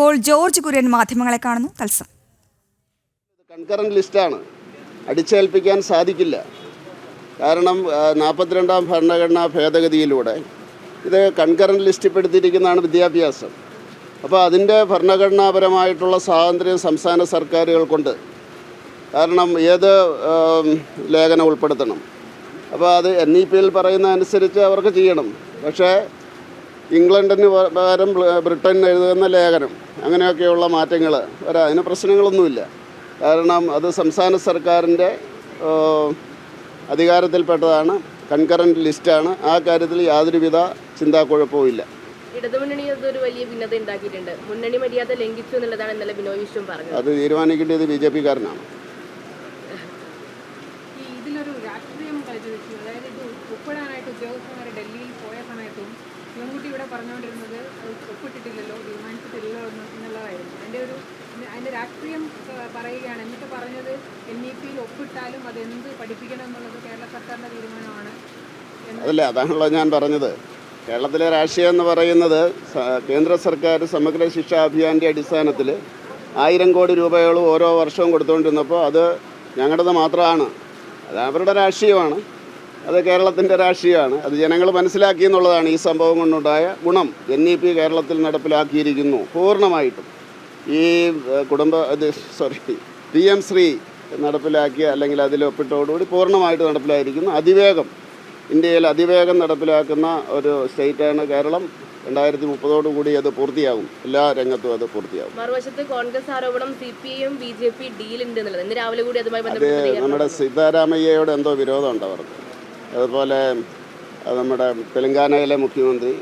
Paul George Kurian മാധ്യമങ്ങളെ കാണുന്നു. തത്സം concurrent ലിസ്റ്റാണ്. അടിച്ചേൽപ്പിക്കാൻ സാധിക്കില്ല. കാരണം നാൽപ്പത്തിരണ്ടാം ഭരണഘടനാ ഭേദഗതിയിലൂടെ ഇത് കൺകറന്റ് ലിസ്റ്റിൽപ്പെടുത്തിയിരിക്കുന്നതാണ് വിദ്യാഭ്യാസം. അപ്പോൾ അതിന്റെ ഭരണഘടനാപരമായിട്ടുള്ള സ്വാതന്ത്ര്യം സംസ്ഥാന സർക്കാരുകൾക്കുണ്ട് കാരണം ഏത് ലേഖനം ഉൾപ്പെടുത്തണം. അപ്പോൾ അത് എൻ ഇ പിയിൽ പറയുന്ന അനുസരിച്ച് അവർക്ക് ചെയ്യണം. പക്ഷേ ഇംഗ്ലണ്ടിന് പകരം ബ്രി- ബ്രിട്ടൻ എഴുതുന്ന ലേഖനം. അങ്ങനെയൊക്കെയുള്ള മാറ്റങ്ങൾ വരാം അതിന് പ്രശ്നങ്ങളൊന്നുമില്ല. കാരണം അത് സംസ്ഥാന സർക്കാരിന്റെ അധികാരത്തിൽപ്പെട്ടതാണ്. കൺകറന്റ് ലിസ്റ്റാണ്. ആ കാര്യത്തിൽ യാതൊരുവിധ ചിന്താക്കുഴപ്പവും ഇല്ല ഇടതുമുന്നണി അതൊരു വലിയ ഭിന്നത ഉണ്ടാക്കിയിട്ടുണ്ട്. മുന്നണി മര്യാദ ലംഘിച്ചു എന്നുള്ളതാണ് ഇന്നലെ ബിനോയ് വിശ്വം പറഞ്ഞത്. അത് തീരുമാനിക്കേണ്ടത് ബി ജെ പിക്കാരനാണ്. ഈ ഇതിലൊരു രാഷ്ട്രീയം കളിച്ചു അതായത് ഇത് ഒപ്പിടാനായിട്ട് ഉദ്യോഗസ്ഥന്മാർ ഡൽഹിയിൽ പോയ സമയത്തും ശിവൻകുട്ടി ഇവിടെ പറഞ്ഞുകൊണ്ടിരുന്നത് അത് ഒപ്പിട്ടിട്ടില്ലല്ലോ തീരുമാനിച്ചിട്ടില്ലല്ലോ എന്ന് എന്നുള്ളതായിരുന്നു അതിന്റെ ഒരു അതിന്റെ രാഷ്ട്രീയം പറയുകയാണ്. എന്നിട്ട് പറഞ്ഞത് എൻ ഇ പിയിൽ ഒപ്പിട്ടാലും അത് എന്ത് പഠിപ്പിക്കണം എന്നുള്ളത് കേരള സർക്കാരിന്റെ തീരുമാനമാണ്. അതല്ലേ അതാണല്ലോ ഞാൻ പറഞ്ഞത്. കേരളത്തിലെ രാഷ്ട്രീയം എന്ന് പറയുന്നത് കേന്ദ്ര സർക്കാർ സമഗ്ര ശിക്ഷാ അഭിയാന്റെ അടിസ്ഥാനത്തിൽ ആയിരം കോടി രൂപയോളം ഓരോ വർഷവും കൊടുത്തുകൊണ്ടിരുന്നപ്പോൾ അത് ഞങ്ങളുടേത് മാത്രമാണ്. അത് അവരുടെ രാഷ്ട്രീയമാണ്. അത് കേരളത്തിന്റെ രാഷ്ട്രീയമാണ്. അത് ജനങ്ങൾ മനസ്സിലാക്കി എന്നുള്ളതാണ് ഈ സംഭവം കൊണ്ടുണ്ടായ ഗുണം. എൻ ഇ പി കേരളത്തിൽ നടപ്പിലാക്കിയിരിക്കുന്നു പൂർണമായിട്ടും. ഈ കുടുംബ ഇത് സോറി പി എം ശ്രീ നടപ്പിലാക്കിയ അല്ലെങ്കിൽ അതിൽ ഒപ്പിട്ടോടുകൂടി പൂർണമായിട്ട് നടപ്പിലായിരിക്കുന്നു. അതിവേഗം ഇന്ത്യയിൽ അതിവേഗം നടപ്പിലാക്കുന്ന ഒരു സ്റ്റേറ്റാണ് കേരളം. രണ്ടായിരത്തി മുപ്പതോടുകൂടി അത് പൂർത്തിയാകും എല്ലാ രംഗത്തും അത് പൂർത്തിയാകും മറുവശത്ത് കോൺഗ്രസ് ആരോപണം സി പി ഐയും ബി ജെ പി ഡീലുണ്ട് ഇന്ന് രാവിലെ കൂടി അതുമായി അത് ബന്ധപ്പെട്ട് നമ്മുടെ സീതാരാമയ്യയോട് എന്തോ വിരോധമുണ്ട് അവർക്ക്. അതുപോലെ നമ്മുടെ തെലങ്കാനയിലെ മുഖ്യമന്ത്രി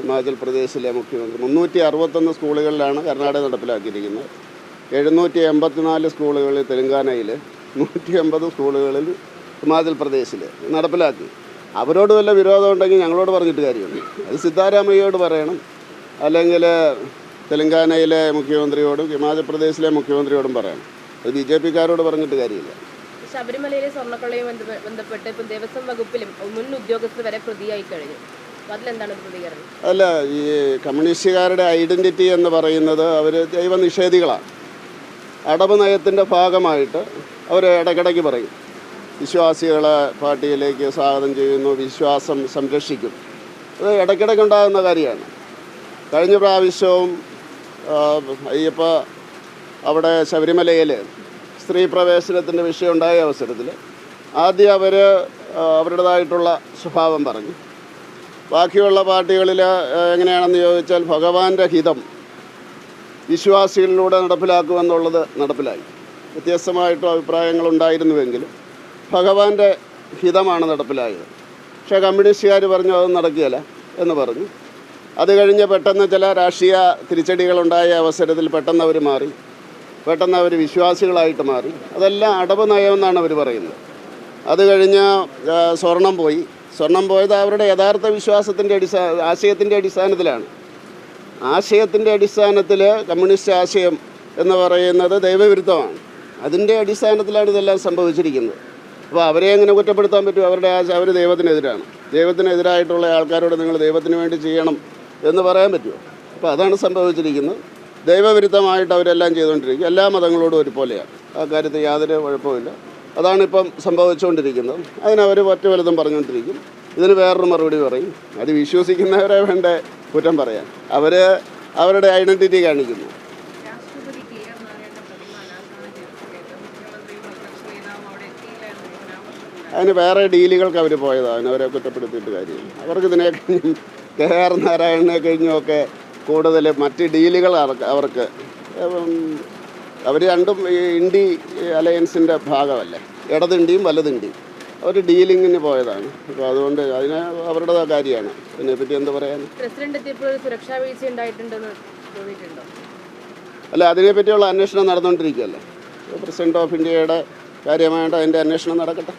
ഹിമാചൽ പ്രദേശിലെ മുഖ്യമന്ത്രി. മുന്നൂറ്റി അറുപത്തൊന്ന് സ്കൂളുകളിലാണ് കർണാടക നടപ്പിലാക്കിയിരിക്കുന്നത്. എഴുന്നൂറ്റി എൺപത്തിനാല് സ്കൂളുകളിൽ തെലങ്കാനയിൽ നൂറ്റി എൺപത് സ്കൂളുകളിൽ ഹിമാചൽ പ്രദേശിൽ നടപ്പിലാക്കി. അവരോട് വല്ല വിരോധം ഉണ്ടെങ്കിൽ ഞങ്ങളോട് പറഞ്ഞിട്ട് കാര്യമുണ്ട് അത് സിദ്ധാരാമയ്യോട് പറയണം. അല്ലെങ്കിൽ തെലങ്കാനയിലെ മുഖ്യമന്ത്രിയോടും ഹിമാചൽ പ്രദേശിലെ മുഖ്യമന്ത്രിയോടും പറയണം. അത് ബി ജെ പിക്കാരോട് പറഞ്ഞിട്ട് കാര്യമില്ല. ശബരിമലയിലെ സ്വർണക്കൊള്ളയും ബന്ധപ്പെട്ട് ഇപ്പം ദേവസ്വം വകുപ്പിലും മുൻ ഉദ്യോഗസ്ഥർ വരെ പ്രതിയായി കഴിഞ്ഞു. അല്ല ഈ കമ്മ്യൂണിസ്റ്റുകാരുടെ ഐഡന്റിറ്റി എന്ന് പറയുന്നത് അവർ ദൈവനിഷേധികളാണ് അടവ് നയത്തിന്റെ ഭാഗമായിട്ട് അവർ ഇടയ്ക്കിടയ്ക്ക് പറയും. വിശ്വാസികളെ പാർട്ടിയിലേക്ക് സ്വാഗതം ചെയ്യുന്നു വിശ്വാസം സംരക്ഷിക്കും. അത് ഇടയ്ക്കിടയ്ക്ക് ഉണ്ടാകുന്ന കാര്യമാണ്. കഴിഞ്ഞ പ്രാവശ്യവും അയ്യപ്പ അവിടെ ശബരിമലയിൽ സ്ത്രീ പ്രവേശനത്തിന്റെ വിഷയം ഉണ്ടായ അവസരത്തിൽ ആദ്യം അവർ അവരുടേതായിട്ടുള്ള സ്വഭാവം പറഞ്ഞു. ബാക്കിയുള്ള പാർട്ടികളിൽ എങ്ങനെയാണെന്ന് ചോദിച്ചാൽ ഭഗവാന്റെ ഹിതം വിശ്വാസികളിലൂടെ നടപ്പിലാക്കുമെന്നുള്ളത് നടപ്പിലായി. വ്യത്യസ്തമായിട്ടും അഭിപ്രായങ്ങളുണ്ടായിരുന്നുവെങ്കിലും ഭഗവാന്റെ ഹിതമാണ് നടപ്പിലായത്. പക്ഷേ കമ്മ്യൂണിസ്റ്റുകാർ പറഞ്ഞു അതൊന്നും നടക്കുകയില്ല എന്ന് പറഞ്ഞു. അത് കഴിഞ്ഞ് പെട്ടെന്ന് ചില രാഷ്ട്രീയ തിരിച്ചടികളുണ്ടായ അവസരത്തിൽ പെട്ടെന്ന് അവർ മാറി പെട്ടെന്ന് അവർ വിശ്വാസികളായിട്ട് മാറി. അതെല്ലാം അടവ് നയമെന്നാണ് അവർ പറയുന്നത്. അത് കഴിഞ്ഞ് സ്വർണം പോയി. സ്വർണം പോയത് അവരുടെ യഥാർത്ഥ വിശ്വാസത്തിന്റെ അടിസ്ഥാന ആശയത്തിന്റെ അടിസ്ഥാനത്തിലാണ്. ആശയത്തിന്റെ അടിസ്ഥാനത്തിൽ കമ്മ്യൂണിസ്റ്റ് ആശയം എന്ന് പറയുന്നത് ദൈവവിരുദ്ധമാണ്. അതിന്റെ അടിസ്ഥാനത്തിലാണ് ഇതെല്ലാം സംഭവിച്ചിരിക്കുന്നത്. അപ്പോൾ അവരെ എങ്ങനെ കുറ്റപ്പെടുത്താൻ പറ്റും? അവരുടെ ആശ അവർ ദൈവത്തിനെതിരാണ്. ദൈവത്തിനെതിരായിട്ടുള്ള ആൾക്കാരോട് നിങ്ങൾ ദൈവത്തിന് വേണ്ടി ചെയ്യണം എന്ന് പറയാൻ പറ്റുമോ? അപ്പോൾ അതാണ് സംഭവിച്ചിരിക്കുന്നത്. ദൈവവിരുദ്ധമായിട്ട് അവരെല്ലാം ചെയ്തുകൊണ്ടിരിക്കും എല്ലാ മതങ്ങളോടും ഒരുപോലെയാണ്. ആ കാര്യത്തിൽ യാതൊരു കുഴപ്പമില്ല അതാണിപ്പം സംഭവിച്ചുകൊണ്ടിരിക്കുന്നത്. അതിനവർ ഒറ്റ വലുതും പറഞ്ഞുകൊണ്ടിരിക്കും. ഇതിന് വേറൊരു മറുപടി പറയും. അത് വിശ്വസിക്കുന്നവരെ വേണ്ട കുറ്റം പറയാൻ. അവർ അവരുടെ ഐഡന്റിറ്റി കാണിക്കുന്നു. അതിന് വേറെ ഡീലുകൾക്ക് അവർ പോയതാണ് അവരെ കുറ്റപ്പെടുത്തിയിട്ട് കാര്യം. അവർക്ക് ഇതിനെ കഴിഞ്ഞും കെ ആർ നാരായണനെ കഴിഞ്ഞുമൊക്കെ കൂടുതൽ മറ്റ് ഡീലുകൾ അവർക്ക് അവർ രണ്ടും ഈ ഇൻഡി അലയൻസിന്റെ ഭാഗമല്ലേ? ഇടതിണ്ടിയും വലതിണ്ടിയും അവർ ഡീലിങ്ങിന് പോയതാണ്. അപ്പോൾ അതുകൊണ്ട് അതിന് അവരുടെ കാര്യമാണ്. അതിനെപ്പറ്റി എന്ത് പറയാൻ അല്ല അതിനെപ്പറ്റിയുള്ള അന്വേഷണം നടന്നുകൊണ്ടിരിക്കുകയല്ലേ പ്രസിഡന്റ് ഓഫ് ഇന്ത്യയുടെ കാര്യമായിട്ട് അതിന്റെ അന്വേഷണം നടക്കട്ടെ.